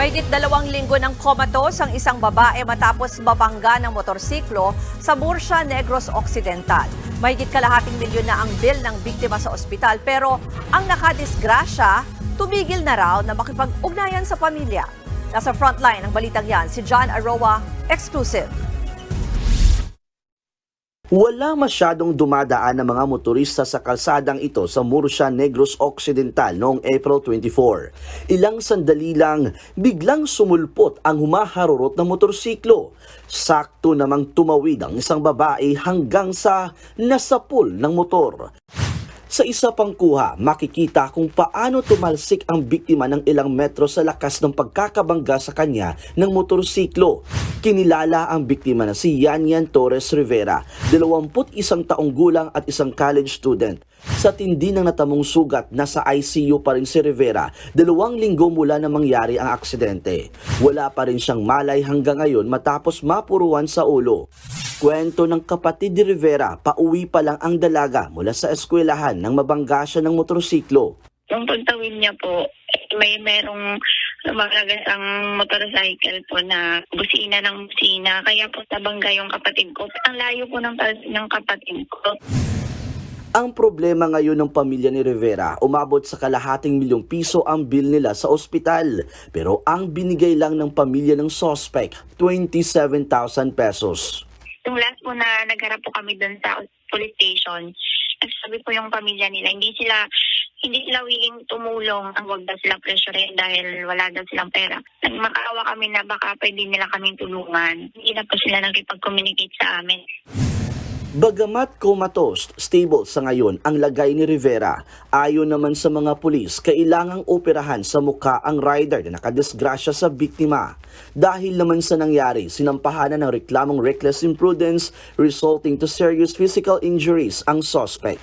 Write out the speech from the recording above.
Mahigit dalawang linggo ng komatos ang isang babae matapos mabangga ng motorsiklo sa Murcia, Negros Occidental. Mahigit kalahating milyon na ang bill ng biktima sa ospital pero ang nakadisgrasya, tumigil na raw na makipag-ugnayan sa pamilya. Nasa frontline ng balitang yan si John Aroa, exclusive. Wala masyadong dumadaan ng mga motorista sa kalsadang ito sa Murcia, Negros Occidental noong April 24. Ilang sandali lang, biglang sumulpot ang humaharurot na motorsiklo. Sakto namang tumawid ang isang babae hanggang sa nasapul ng motor. Sa isa pang kuha, makikita kung paano tumalsik ang biktima ng ilang metro sa lakas ng pagkakabangga sa kanya ng motorsiklo. Kinilala ang biktima na si Yan Yan Torres Rivera, 21 taong gulang at isang college student. Sa tindi ng natamong sugat, nasa ICU pa rin si Rivera, dalawang linggo mula na mangyari ang aksidente. Wala pa rin siyang malay hanggang ngayon matapos mapuruan sa ulo. Kwento ng kapatid ni Rivera, pauwi pa lang ang dalaga mula sa eskwelahan nang mabangga siya ng motorsiklo. Nung pagtawid niya po, may merong lumalagas ang motorcycle po na busina ng busina. Kaya po nabangga yung kapatid ko. Ang layo po ng, ng kapatid ko. Ang problema ngayon ng pamilya ni Rivera, umabot sa kalahating milyong piso ang bill nila sa ospital. Pero ang binigay lang ng pamilya ng suspect, 27,000 pesos. Yung last po na nagharap po kami doon sa police station, nagsabi po yung pamilya nila, hindi sila hindi sila willing tumulong ang wag daw silang pressurein dahil wala daw silang pera. Nagmakaawa kami na baka pwede nila kaming tulungan. Hindi na po sila nakipag-communicate sa amin. Bagamat comatose, stable sa ngayon ang lagay ni Rivera, ayon naman sa mga pulis, kailangang operahan sa muka ang rider na nakadisgrasya sa biktima. Dahil naman sa nangyari, sinampahanan ng reklamong reckless imprudence resulting to serious physical injuries ang suspect.